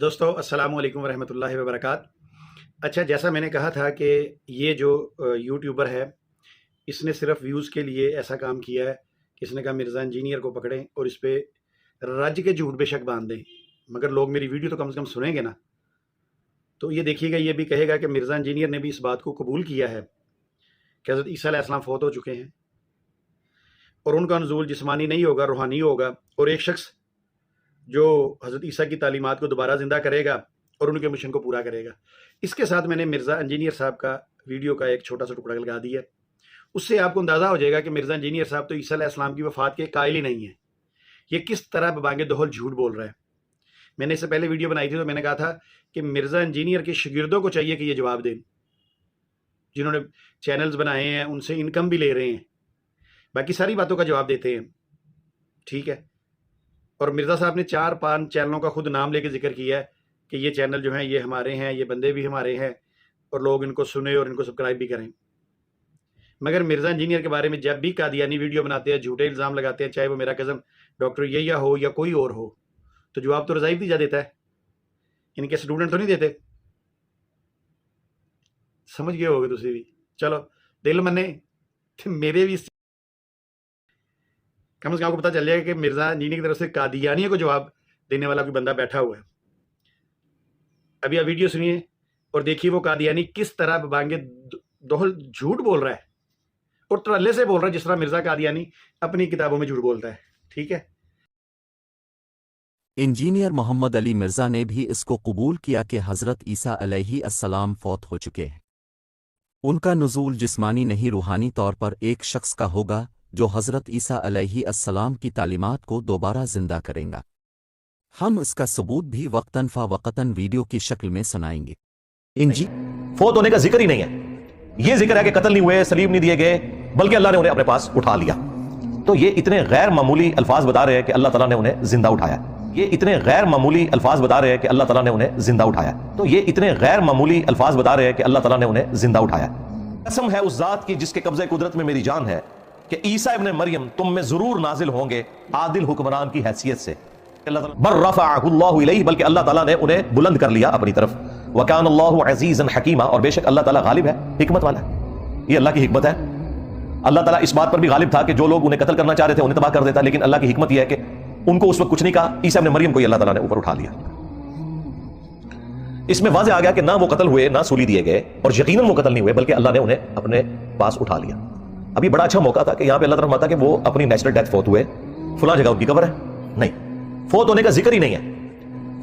دوستو، السلام علیکم ورحمۃ اللہ وبرکاتہ اچھا جیسا میں نے کہا تھا کہ یہ جو یوٹیوبر ہے، اس نے صرف ویوز کے لیے ایسا کام کیا ہے کہ اس نے کہا، مرزا انجینئر کو پکڑیں اور اس پہ رج کے جھوٹ بے شک باندھ دیں۔ مگر لوگ میری ویڈیو تو کم سے کم سنیں گے نا۔ تو یہ دیکھیے گا، یہ بھی کہے گا کہ مرزا انجینئر نے بھی اس بات کو قبول کیا ہے کہ حضرت عیسیٰ علیہ السلام فوت ہو چکے ہیں اور ان کا نزول جسمانی نہیں ہوگا، روحانی ہوگا۔ اور ایک شخص جو حضرت عیسیٰ کی تعلیمات کو دوبارہ زندہ کرے گا اور ان کے مشن کو پورا کرے گا۔ اس کے ساتھ میں نے مرزا انجینئر صاحب کا ویڈیو کا ایک چھوٹا سا ٹکڑا لگا دیا اس سے آپ کو اندازہ ہو جائے گا کہ مرزا انجینئر صاحب تو عیسیٰ علیہ السلام کی وفات کے قائل ہی نہیں ہیں۔ یہ کس طرح ببانگے دہل جھوٹ بول رہا ہے میں نے اس سے پہلے ویڈیو بنائی تھی تو میں نے کہا تھا کہ مرزا انجینئر کے شاگردوں کو چاہیے کہ یہ جواب دیں۔ جنہوں نے چینلز بنائے ہیں، ان سے انکم بھی لے رہے ہیں۔ باقی ساری باتوں کا جواب دیتے ہیں۔ ٹھیک ہے۔ اور مرزا صاحب نے چار پانچ چینلوں کا خود نام لے کے ذکر کیا ہے کہ یہ چینل جو ہیں، یہ ہمارے ہیں، یہ بندے بھی ہمارے ہیں اور لوگ ان کو سنیں اور ان کو سبسکرائب بھی کریں۔ مگر مرزا انجینئر کے بارے میں جب بھی قادیانی ویڈیو بناتے ہیں، جھوٹے الزام لگاتے ہیں، چاہے وہ میرا قزم ڈاکٹر یہ ہو یا کوئی اور ہو، تو جواب تو رضائی بھی جا دیتا ہے۔ ان کے اسٹوڈنٹ تو نہیں دیتے۔ سمجھ گئے ہوگے تسی بھی۔ چلو، دل منے۔ میرے بھی اس کم از کم آپ کو پتا چل جائے کہ مرزا جینی کی طرف سے قادیانیوں کو جواب دینے والا کوئی بندہ بیٹھا ہوا ہے۔ ابھی آپ ویڈیو سنیے اور دیکھیے وہ قادیانی کس طرح بانگے دوہل جھوٹ بول رہا ہے اور ترلے سے بول رہا ہے جس طرح مرزا قادیانی اپنی کتابوں میں جھوٹ بولتا ہے، ٹھیک ہے؟ انجینئر محمد علی مرزا نے بھی اس کو قبول کیا کہ حضرت عیسیٰ علیہ السلام فوت ہو چکے ہیں۔ ان کا نزول جسمانی نہیں، روحانی طور پر ایک شخص کا ہوگا۔ جو حضرت عیسیٰ علیہ السلام کی تعلیمات کو دوبارہ زندہ کریں گا۔ ہم اس کا ثبوت بھی وقتاً فوقتاً ویڈیو کی شکل میں سنائیں گے۔ انجی، فوت ہونے کا ذکر ہی نہیں ہے۔ یہ ذکر ہے کہ قتل نہیں ہوئے سلیم نہیں دیے گئے، بلکہ اللہ نے انہیں اپنے پاس اٹھا لیا۔ تو یہ اتنے غیر معمولی الفاظ بتا رہے ہیں کہ اللہ تعالیٰ نے انہیں زندہ اٹھایا۔ یہ اتنے غیر معمولی الفاظ بتا رہے ہیں کہ اللہ تعالیٰ نے انہیں زندہ اٹھایا۔ تو یہ اتنے غیر معمولی الفاظ بتا رہے ہیں کہ اللہ تعالیٰ نے انہیں زندہ اٹھایا۔ قسم ہے اس ذات کی جس کے قبضے قدرت میں میری جان ہے۔ کہ عیسیٰ ابن مریم تم میں ضرور نازل ہوں گے عادل حکمران کی حیثیت سے۔ اللہ تعالیٰ بر رفعہ اللہ علیہ بلکہ اللہ تعالیٰ نے انہیں بلند کر لیا اپنی طرف۔ وکان اللہ عزیزا حکیمہ، اور بے شک اللہ تعالیٰ غالب ہے، حکمت والا ہے۔ یہ اللہ کی حکمت ہے۔ اللہ تعالیٰ اس بات پر بھی غالب تھا کہ جو لوگ انہیں قتل کرنا چاہ رہے تھے انہیں تباہ کر دیتا، لیکن اللہ کی حکمت یہ ہے کہ ان کو اس وقت کچھ نہیں کہا، عیسیٰ ابن مریم کو اللہ تعالیٰ نے اوپر اٹھا لیا۔ اس میں واضح آ گیا کہ نہ وہ قتل ہوئے، نہ سولی دیے گئے، اور یقیناً وہ قتل نہیں ہوئے، بلکہ اللہ نے انہیں اپنے پاس اٹھا لیا۔ ابھی بڑا اچھا موقع تھا کہ یہاں پہ اللہ تعالیٰ ماتا کہ وہ اپنی نیچرل ڈیتھ فوت ہوئے۔ فلاں جگہ ان کی قبر ہے؟ نہیں۔ فوت ہونے کا ذکر ہی نہیں ہے۔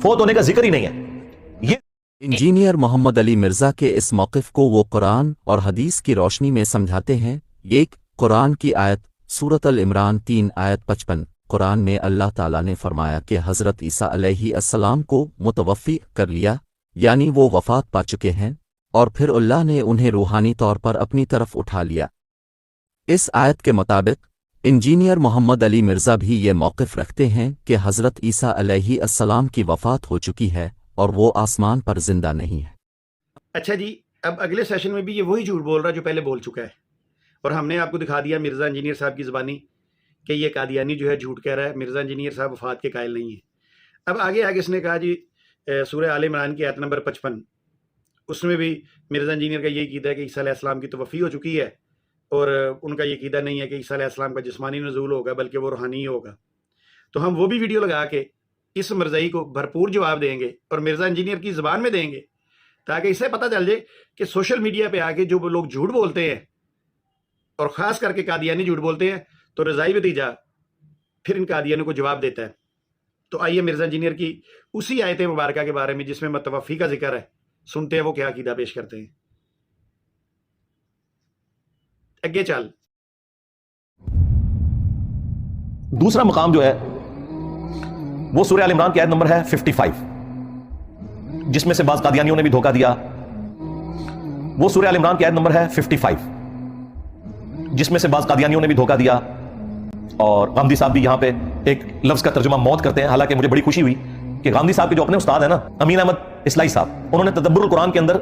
فوت ہونے کا ذکر ہی نہیں ہے۔ یہ انجینئر محمد علی مرزا کے اس موقف کو وہ قرآن اور حدیث کی روشنی میں سمجھاتے ہیں۔ ایک، قرآن کی آیت سورت العمران تین، آیت پچپن۔ قرآن میں اللہ تعالیٰ نے فرمایا کہ حضرت عیسیٰ علیہ السلام کو متوفی کر لیا یعنی وہ وفات پا چکے ہیں اور پھر اللہ نے انہیں روحانی طور پر اپنی طرف اٹھا لیا۔ اس آیت کے مطابق، انجینئر محمد علی مرزا بھی یہ موقف رکھتے ہیں کہ حضرت عیسیٰ علیہ السلام کی وفات ہو چکی ہے اور وہ آسمان پر زندہ نہیں ہے۔ اچھا جی اب اگلے سیشن میں بھی یہ وہی جھوٹ بول رہا ہے جو پہلے بول چکا ہے۔ اور ہم نے آپ کو دکھا دیا مرزا انجینئر صاحب کی زبانی کہ یہ قادیانی جو ہے جھوٹ کہہ رہا ہے، مرزا انجینئر صاحب وفات کے قائل نہیں ہیں۔ اب آگے آگے اس نے کہا جی سورہ عال عمران کی آیت نمبر پچپن۔ اس میں بھی مرزا انجینئر کا یہی قیدہ ہے کہ عیسیٰ علیہ السلام کی توفی ہو چکی ہے۔ اور ان کا یہ قیدہ نہیں ہے کہ عیسیٰ علیہ السلام کا جسمانی نزول ہوگا، بلکہ وہ روحانی ہی ہوگا۔ تو ہم وہ بھی ویڈیو لگا کے اس مرزائی کو بھرپور جواب دیں گے اور مرزا انجینئر کی زبان میں دیں گے تاکہ اس سے پتہ چل جائے کہ سوشل میڈیا پہ آ کے جو لوگ جھوٹ بولتے ہیں اور خاص کر کے قادیانی جھوٹ بولتے ہیں، تو رضائی بتیجا پھر ان قادیانوں کو جواب دیتا ہے۔ تو آئیے مرزا انجینئر کی اسی آیت مبارکہ کے بارے میں جس میں متوفی کا ذکر ہے، سنتے ہیں وہ کیا عقیدہ پیش کرتے ہیں۔ اگے چل۔ دوسرا مقام جو ہے، وہ سورہ عال عمران کی آیت نمبر ہے 55 جس میں سے بعض قادیانیوں نے بھی دھوکہ دیا۔ وہ سورہ عال عمران کی آیت نمبر ہے 55 جس میں سے بعض قادیانیوں نے بھی دھوکہ دیا۔ اور غامدی صاحب بھی یہاں پہ ایک لفظ کا ترجمہ موت کرتے ہیں۔ حالانکہ مجھے بڑی خوشی ہوئی کہ غامدی صاحب کے جو اپنے استاد ہیں نا، امین احمد اسلائی صاحب، انہوں نے تدبر القرآن کے اندر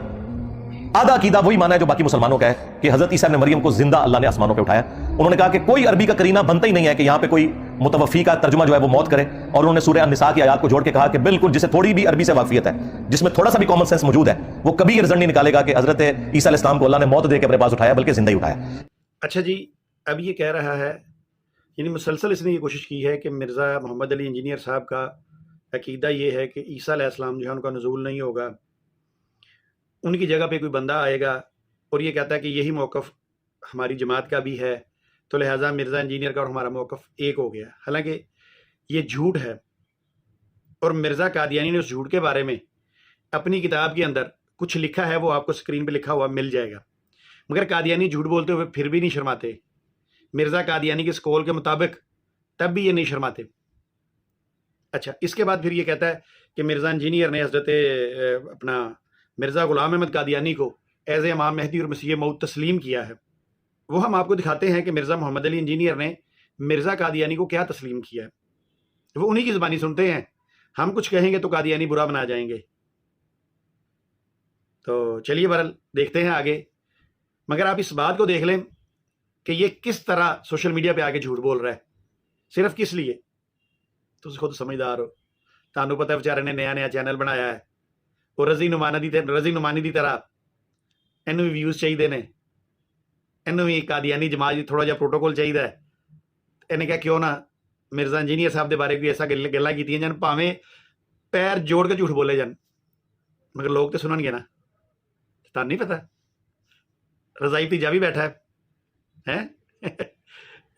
آدھا عقیدہ وہی مانا ہے جو باقی مسلمانوں کا ہے کہ حضرت عیسیٰ نے مریم کو زندہ اللہ نے آسمانوں پہ اٹھایا انہوں نے کہا کہ کوئی عربی کا کرینہ بنتا ہی نہیں ہے کہ یہاں پہ کوئی متوفی کا ترجمہ جو ہے وہ موت کرے۔ اور انہوں نے سورہ النساء کی آیات کو جوڑ کے کہا کہ بالکل جسے تھوڑی بھی عربی سے واقفیت ہے، جس میں تھوڑا سا بھی کامن سینس موجود ہے، وہ کبھی یہ رزلٹ نہیں نکالے گا کہ حضرت عیسیٰ علیہ السلام کو اللہ نے موت دے کے اپنے پاس اٹھایا، بلکہ زندہ ہی اٹھایا۔ اچھا جی اب یہ کہہ رہا ہے یعنی مسلسل اس نے یہ کوشش کی ہے کہ مرزا محمد علی انجینئر صاحب کا عقیدہ یہ ہے کہ عیسیٰ علیہ السلام جو ہے ان کا نزول نہیں ہوگا۔ ان کی جگہ پہ کوئی بندہ آئے گا اور یہ کہتا ہے کہ یہی موقف ہماری جماعت کا بھی ہے، تو لہٰذا مرزا انجینئر کا اور ہمارا موقف ایک ہو گیا۔ حالانکہ یہ جھوٹ ہے اور مرزا قادیانی نے اس جھوٹ کے بارے میں اپنی کتاب کے اندر کچھ لکھا ہے، وہ آپ کو سکرین پہ لکھا ہوا مل جائے گا۔ مگر قادیانی جھوٹ بولتے ہوئے پھر بھی نہیں شرماتے۔ مرزا قادیانی کے سکول کے مطابق تب بھی یہ نہیں شرماتے۔ اچھا اس کے بعد پھر یہ کہتا ہے کہ مرزا انجینئر نے حضرت اپنا مرزا غلام احمد قادیانی کو ایز اے امام مہدی اور مسیح مود تسلیم کیا ہے۔ وہ ہم آپ کو دکھاتے ہیں کہ مرزا محمد علی انجینئر نے مرزا قادیانی کو کیا تسلیم کیا ہے۔ وہ انہی کی زبانی سنتے ہیں۔ ہم کچھ کہیں گے تو قادیانی برا بنا جائیں گے۔ تو چلیے برل دیکھتے ہیں آگے۔ مگر آپ اس بات کو دیکھ لیں کہ یہ کس طرح سوشل میڈیا پہ آ کے جھوٹ بول رہا ہے۔ صرف کس لیے؟ تو خود سمجھدار ہو۔ تانوں پتہ ہے بیچارے نے نیا نیا چینل بنایا ہے۔ ਉਹ ਰਜ਼ੀ ਨੁਮਾਨਾ ਦੀ ਤੇ ਰਜ਼ੀ ਨੁਮਾਨੀ ਦੀ ਤਰ੍ਹਾਂ ਇਹਨੂੰ ਵੀ ਵਿਊਜ਼ ਚਾਹੀਦੇ ਨੇ। ਇਹਨੂੰ ਵੀ ਕਾਦੀਆਨੀ ਜਮਾਤ ਦੀ ਥੋੜਾ ਜਿਹਾ ਪ੍ਰੋਟੋਕੋਲ ਚਾਹੀਦਾ ਇਹਨੇ ਕਿਹਾ ਕਿਉਂ ਨਾ ਮਿਰਜ਼ਾ ਇੰਜੀਨੀਅਰ ਸਾਹਿਬ ਦੇ ਬਾਰੇ ਵੀ ਐਸਾ ਗੱਲਾਂ ਕੀਤੀਆਂ ਜਾਣ, ਭਾਵੇਂ ਪੈਰ ਜੋੜ ਕੇ ਝੂਠ ਬੋਲੇ ਜਾਣ। ਮਗਰ ਲੋਕ ਤੇ ਸੁਣਨਗੇ ਨਾ। ਤਾਂ ਨਹੀਂ ਪਤਾ? ਰਜ਼ਾਈ ਤੇ ਜਾ ਵੀ ਬੈਠਾ ਹੈ।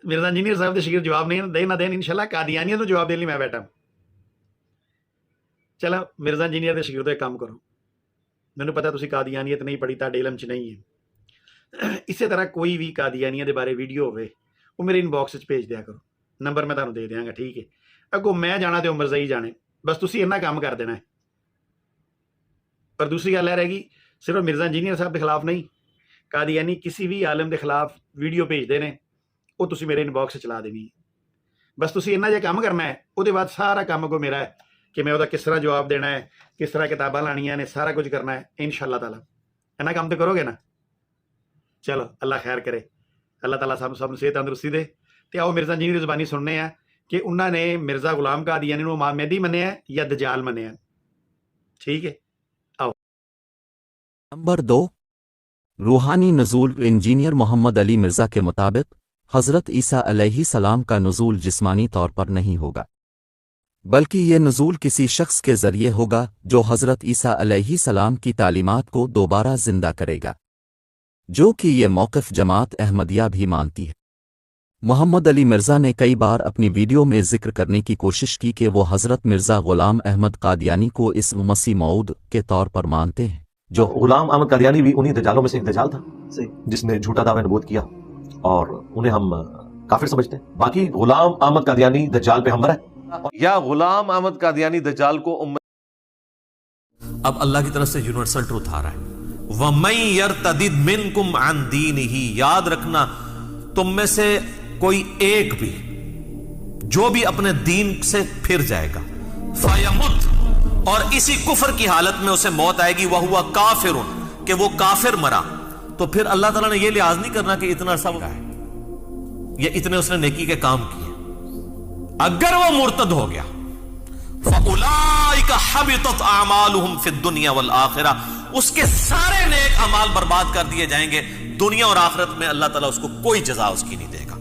ਮਿਰਜ਼ਾ ਇੰਜੀਨੀਅਰ ਸਾਹਿਬ ਦੇ ਸ਼ਗਿਰ ਜਵਾਬ ਨਹੀਂ ਦੇ ਨਾ ਦੇਣ, ਇਨਸ਼ਾਅੱਲਾ ਕਾਦੀਆਨੀਆਂ ਨੂੰ ਜਵਾਬ ਦੇਣ ਲਈ ਮੈਂ ਬੈਠਾ ਚਲੋ ਮਿਰਜ਼ਾ ਇੰਜੀਨੀਅਰ ਦੇ ਸ਼ਗਿਰਦੋ ਇੱਕ ਕੰਮ ਕਰੋ। ਮੈਨੂੰ ਪਤਾ ਤੁਸੀਂ ਕਾਦੀਆਨੀਅਤ ਨਹੀਂ ਪੜ੍ਹੀ, ਤੁਹਾਡੇ ਇਲਮ 'ਚ ਨਹੀਂ ਹੈ। ਇਸੇ ਤਰ੍ਹਾਂ ਕੋਈ ਵੀ ਕਾਦੀਆਨੀਆ ਦੇ ਬਾਰੇ ਵੀਡੀਓ ਹੋਵੇ, ਉਹ ਮੇਰੇ ਇਨਬਾਕਸ 'ਚ ਭੇਜ ਦਿਆ ਕਰੋ। ਨੰਬਰ ਮੈਂ ਤੁਹਾਨੂੰ ਦੇ ਦਿਆਂਗਾ, ਠੀਕ ਹੈ। ਅੱਗੋਂ ਮੈਂ ਜਾਣਾ ਤੇ ਉਮਰ ਜ਼ਈ ਜਾਣੇ। ਬਸ ਤੁਸੀਂ ਇੰਨਾ ਕੰਮ ਕਰ ਦੇਣਾ ਹੈ। ਪਰ ਦੂਸਰੀ ਗੱਲ ਇਹ ਰਹੇਗੀ ਸਿਰਫ ਮਿਰਜ਼ਾ ਇੰਜੀਨੀਅਰ ਸਾਹਿਬ ਦੇ ਖਿਲਾਫ ਨਹੀਂ, ਕਾਦੀਆਨੀ ਕਿਸੇ ਵੀ ਆਲਮ ਦੇ ਖਿਲਾਫ ਵੀਡੀਓ ਭੇਜਦੇ ਨੇ, ਉਹ ਤੁਸੀਂ ਮੇਰੇ ਇਨਬਾਕਸ 'ਚ ਚਲਾ ਦੇਣੀ ਹੈ। ਬਸ ਤੁਸੀਂ ਇੰਨਾ ਜਿਹਾ ਕੰਮ ਕਰਨਾ ਹੈ, ਉਹਦੇ ਬਾਅਦ ਸਾਰਾ ਕੰਮ ਕੋ ਮੇਰਾ ਹੈ। ਕਿ ਮੈਂ ਉਹਦਾ ਕਿਸ ਤਰ੍ਹਾਂ ਜਵਾਬ ਦੇਣਾ ਹੈ ਕਿਸ ਤਰ੍ਹਾਂ ਕਿਤਾਬਾਂ ਲਾਣੀਆਂ ਨੇ ਸਾਰਾ ਕੁਝ ਕਰਨਾ ਹੈ ਇਨਸ਼ਾਅੱਲਾ ਤਾਲਾ ਇੰਨਾ ਕੰਮ ਤੇ ਕਰੋਗੇ ਨਾ ਚਲੋ ਅੱਲਾ ਖੈਰ ਕਰੇ ਅੱਲਾਹ ਤਾਲਾ ਸਭ ਸਭ ਨੂੰ ਸਿਹਤ ਤੰਦਰੁਸਤੀ ਦੇ ਤੇ ਆਓ ਮਿਰਜ਼ਾ ਜੀ ਦੀ ਜ਼ੁਬਾਨੀ ਸੁਣਨੇ ਆ ਕਿ ਉਹਨਾਂ ਨੇ ਮਿਰਜ਼ਾ ਗੁਲਾਮ ਕਾਦੀਆਨੀ ਨੂੰ ਇਮਾਮ ਮਹਿਦੀ ਮੰਨਿਆ ਹੈ ਜਾਂ ਦਜਾਲ ਮੰਨਿਆ بلکہ یہ نزول کسی شخص کے ذریعے ہوگا جو حضرت عیسیٰ علیہ السلام کی تعلیمات کو دوبارہ زندہ کرے گا۔ جو کہ یہ موقف جماعت احمدیہ بھی مانتی ہے۔ محمد علی مرزا نے کئی بار اپنی ویڈیو میں ذکر کرنے کی کوشش کی کہ وہ حضرت مرزا غلام احمد قادیانی کو اس مسیح معود کے طور پر مانتے ہیں۔ جو غلام احمد قادیانی بھی انہی دجالوں میں سے ایک دجال تھا جس نے جھوٹا دعوی نبوت کیا اور انہیں ہم کافر سمجھتے ہیں۔ باقی غلام احمد قادیانی دجال پیغمبر ہے۔ یا غلام احمد قادیانی دجال کو امت اب اللہ کی طرف سے یونیورسل ٹروتھ آ رہا ہے۔ وَمَنْ يَرْتَدِدْ مِنْكُمْ عَنْ دِينِهِ یاد رکھنا، تم میں سے کوئی ایک بھی، جو بھی اپنے دین سے پھر جائے گا۔ فَيَمُتْ اور اسی کفر کی حالت میں اسے موت آئے گی۔ وَهُوَ کافر، کہ وہ کافر مرا۔ تو پھر اللہ تعالیٰ نے یہ لحاظ نہیں کرنا کہ اتنا عرصہ ہے یا اتنے اس نے نیکی کے کام کیے۔ اگر وہ مرتد ہو گیا فَأُولَائِكَ حَبِطَتْ أَعْمَالُهُمْ فِي الدُّنْيَا وَالْآخِرَةِ۔ اس کے سارے نیک عمال برباد کر دیے جائیں گے۔ دنیا اور آخرت میں اللہ تعالیٰ اس کو کوئی جزا اس کی نہیں دے گا۔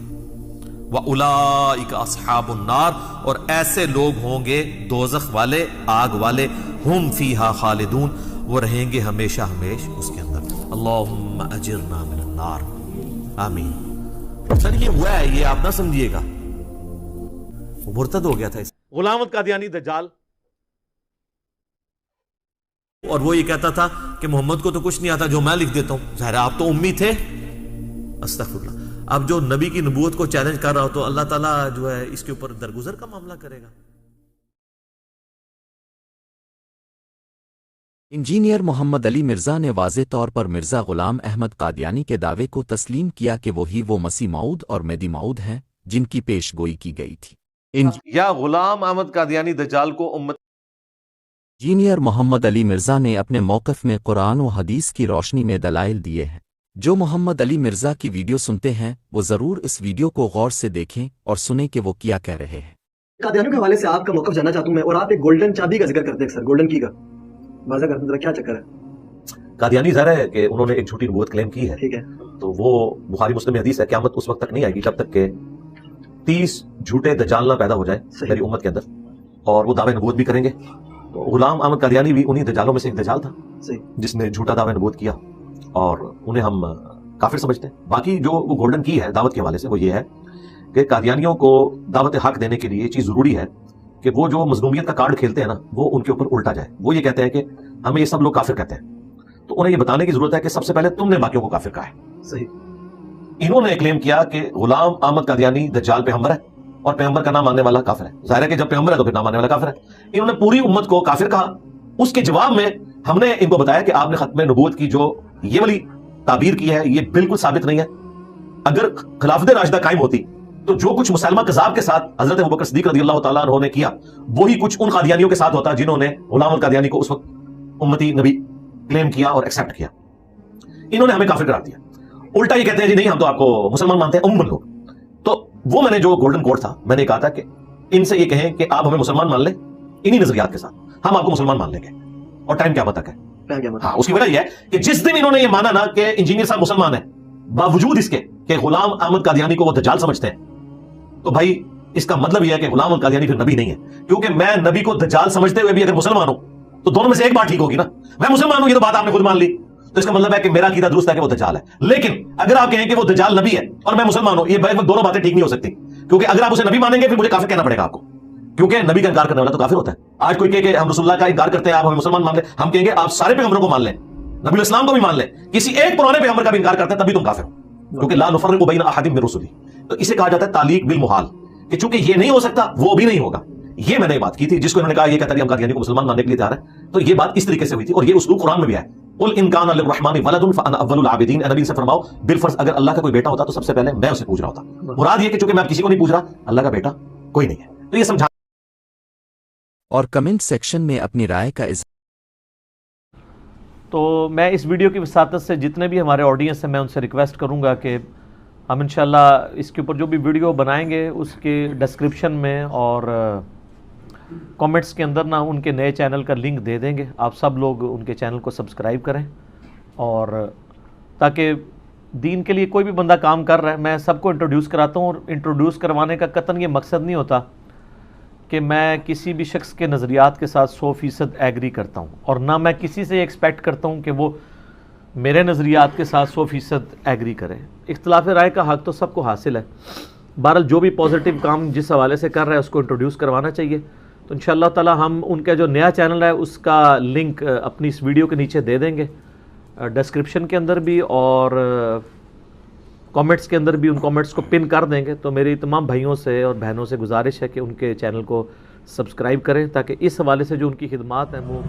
وَأُولَائِكَ أَصْحَابُ النَّارِ۔ اور ایسے لوگ ہوں گے، دوزخ والے، آگ والے، ہم فیہا خالدون۔ وہ رہیں گے ہمیشہ ہمیش اس کے اندر۔ اللہم اجرنا من النار۔ آمین۔ سر یہ ہوا ہے، یہ آپ نہ سمجھئے گا۔ مرتد ہو گیا تھا غلامت کا دیانی دجال۔ اور وہ یہ کہتا تھا کہ محمد کو تو کچھ نہیں آتا جو میں لکھ دیتا ہوں۔ ظاہر آپ تو امی تھے؟ استغفراللہ۔ اب جو نبی کی نبوت کو چیلنج کر رہا ہو تو اللہ تعالیٰ جو ہے اس کے اوپر درگزر کا معاملہ کرے گا۔ انجینئر محمد علی مرزا نے واضح طور پر مرزا غلام احمد قادیانی کے دعوے کو تسلیم کیا کہ وہی وہ مسیح معود اور میدی معود ہیں جن کی پیش گوئی کی گئی تھی۔ یا غلام احمد قادیانی دجال کو امت جینئر محمد علی مرزا نے اپنے موقف میں قرآن و حدیث کی روشنی میں دلائل دیے ہیں۔ جو محمد علی مرزا کی ویڈیو سنتے ہیں وہ ضرور اس ویڈیو کو غور سے دیکھیں اور سنیں کہ وہ کیا کہہ رہے ہیں۔ قادیانیوں کے حوالے سے آپ کا موقف جانا چاہتا ہوں میں اور آپ ایک گولڈن چابی کا ذکر کرتے ہیں سر گولڈن کی کا۔ واضح کرتے ہیں کیا چکر ہے؟ قادیانی ظاہر ہے کہ انہوں نے ایک جھوٹی نبوت کلیم کی ہے۔ ٹھیک ہے۔ تو وہ بخاری مسلم حدیث ہے قیامت اس وقت تک نہیں آئے گی جب تک کہ تیس جھوٹے دجالنا پیدا ہو جائے میری امت کے اندر. اور وہ دعوے نبوت بھی کریں گے. تو غلام احمد قادیانی بھی انہی دجالوں میں سے ایک دجال تھا جس نے جھوٹا دعوے نبوت کیا. اور انہیں ہم کافر سمجھتے ہیں. باقی جو وہ گولڈن کی ہے دعوت کے حوالے سے وہ یہ ہے کہ قادیانیوں کو دعوت حق دینے کے لیے یہ چیز ضروری ہے کہ وہ جو مظلومیت کا کارڈ کھیلتے ہیں نا وہ ان کے اوپر الٹا جائے. وہ یہ کہتے ہیں کہ ہمیں یہ سب لوگ کافر کہتے ہیں. تو انہیں یہ بتانے کی ضرورت ہے کہ سب سے پہلے تم نے باقیوں کو کافر کہا ہے. صحیح. انہوں نے کلیم کیا کہ غلام احمد قادیانی دجال پیغمبر ہے اور پیغمبر کا نام ماننے والا کافر ہے۔ ظاہر ہے کہ جب پیغمبر ہے تو پھر نام ماننے والا کافر ہے۔ انہوں نے پوری امت کو کافر کہا۔ اس کے جواب میں ہم نے ان کو بتایا کہ آپ نے ختم نبوت کی جو یہ والی تعبیر کی ہے، یہ بالکل ثابت نہیں ہے۔ اگر خلافت راشدہ قائم ہوتی تو جو کچھ مسلمہ قذاب کے ساتھ حضرت ابوبکر صدیق رضی اللہ تعالیٰ عنہ نے کیا، وہی کچھ ان قادیانیوں کے ساتھ ہوتا جنہوں نے غلام القادیانی کو اس وقت امتی نبی کلیم کیا اور ایکسیپٹ کیا۔ انہوں نے ہمیں کافر قرار دیا۔ الٹا یہ کہتے ہیں جی نہیں ہم تو آپ کو مسلمان مانتے ہیں عموماً لوگ۔ تو وہ میں نے جو گولڈن کوڈ تھا میں نے کہا تھا کہ ان سے یہ کہیں کہ آپ ہمیں مسلمان مان لیں انہی نظریات کے ساتھ۔ ہم آپ کو مسلمان مان لیں گے۔ اور ٹائم کیا بتا ہے۔ ہاں اس کی وجہ یہ ہے کہ جس دن انہوں نے یہ مانا نا کہ انجینئر صاحب مسلمان ہے باوجود اس کے کہ غلام احمد قادیانی کو وہ دجال سمجھتے ہیں تو بھائی اس کا مطلب یہ ہے کہ غلام القادیانی پھر نبی نہیں ہے کیونکہ میں نبی کو دجال سمجھتے ہوئے بھی اگر مسلمان ہوں تو دونوں میں سے ایک بات ٹھیک ہوگی نا۔ میں مسلمان ہوں یہ تو بات آپ نے خود مان لی۔ تو اس کا مطلب ہے کہ میرا عقیدہ درست ہے کہ وہ دجال ہے۔ لیکن اگر آپ کہیں کہ وہ دجال نبی ہے اور میں مسلمان ہوں، یہ دونوں باتیں ٹھیک نہیں ہو سکتی۔ کیونکہ اگر آپ اسے نبی مانیں گے، پھر مجھے کافر کہنا پڑے گا آپ کو۔ کیونکہ نبی کا انکار کرنے والا تو کافر ہوتا ہے۔ آج کوئی کہے کہ ہم رسول اللہ کا انکار کرتے ہیں، آپ ہمیں مسلمان مان لیں۔ ہم کہیں گے آپ سارے پیغمبروں کو مان لیں۔ نبی الاسلام کو بھی مان لیں۔ کسی ایک پرانے پیغمبر کا بھی انکار کرتے ہیں، تبھی تم کافر ہو۔ کیونکہ لا نفرق بین احد من رسولی تو اسے کہا جاتا ہے تعلیق بالمحال، کہ چونکہ یہ نہیں ہو سکتا، وہ بھی نہیں ہوگا۔ یہ میں نے بات کی تھی، جس کو انہوں نے کہا، یہ کہتا کہ ہم قادیانی کو مسلمان ماننے کے لیے تیار ہے تو یہ بات اس طریقے سے ہوئی تھی اور یہ اسلوب قرآن میں بھی ہے قل ان کان الرحمن ولد فانا اول العابدین نبی سے فرماؤ بالفرض اگر اللہ کا کوئی بیٹا ہوتا تو سب سے پہلے میں اسے پوچھ رہا ہوتا۔ مراد یہ کہ چونکہ میں اب کسی کو نہیں پوچھ رہا اللہ کا بیٹا کوئی نہیں ہے۔ تو یہ سمجھا۔ اور کمنٹ سیکشن میں اپنی رائے کا اظہار۔ تو میں اس ویڈیو کی وساطت سے جتنے بھی ہمارے آڈینس ہیں میں ان سے ریکویسٹ کروں گا کہ ہم انشاءاللہ اس کے اوپر جو بھی ویڈیو بنائیں گے اس کے ڈسکرپشن میں اور کومنٹس کے اندر نہ ان کے نئے چینل کا لنک دے دیں گے۔ آپ سب لوگ ان کے چینل کو سبسکرائب کریں اور تاکہ دین کے لیے کوئی بھی بندہ کام کر رہا ہے، میں سب کو انٹروڈیوس کراتا ہوں اور انٹروڈیوس کروانے کا قطن یہ مقصد نہیں ہوتا کہ میں کسی بھی شخص کے نظریات کے ساتھ سو فیصد ایگری کرتا ہوں اور نہ میں کسی سے ایکسپیکٹ کرتا ہوں کہ وہ میرے نظریات کے ساتھ سو فیصد ایگری کریں اختلاف رائے کا حق تو سب کو حاصل ہے۔ بہرحال جو بھی پوزیٹیو کام جس حوالے سے کر رہا ہے، اس کو انٹروڈیوس کروانا چاہیے۔ تو ان شاء اللہ تعالیٰ ہم ان کا جو نیا چینل ہے، اس کا لنک اپنی اس ویڈیو کے نیچے دے دیں گے۔ ڈسکرپشن کے اندر بھی اور کامنٹس کے اندر بھی ان کامنٹس کو پن کر دیں گے۔ تو میری تمام بھائیوں سے اور بہنوں سے گزارش ہے کہ ان کے چینل کو سبسکرائب کریں تاکہ اس حوالے سے جو ان کی خدمات ہیں وہ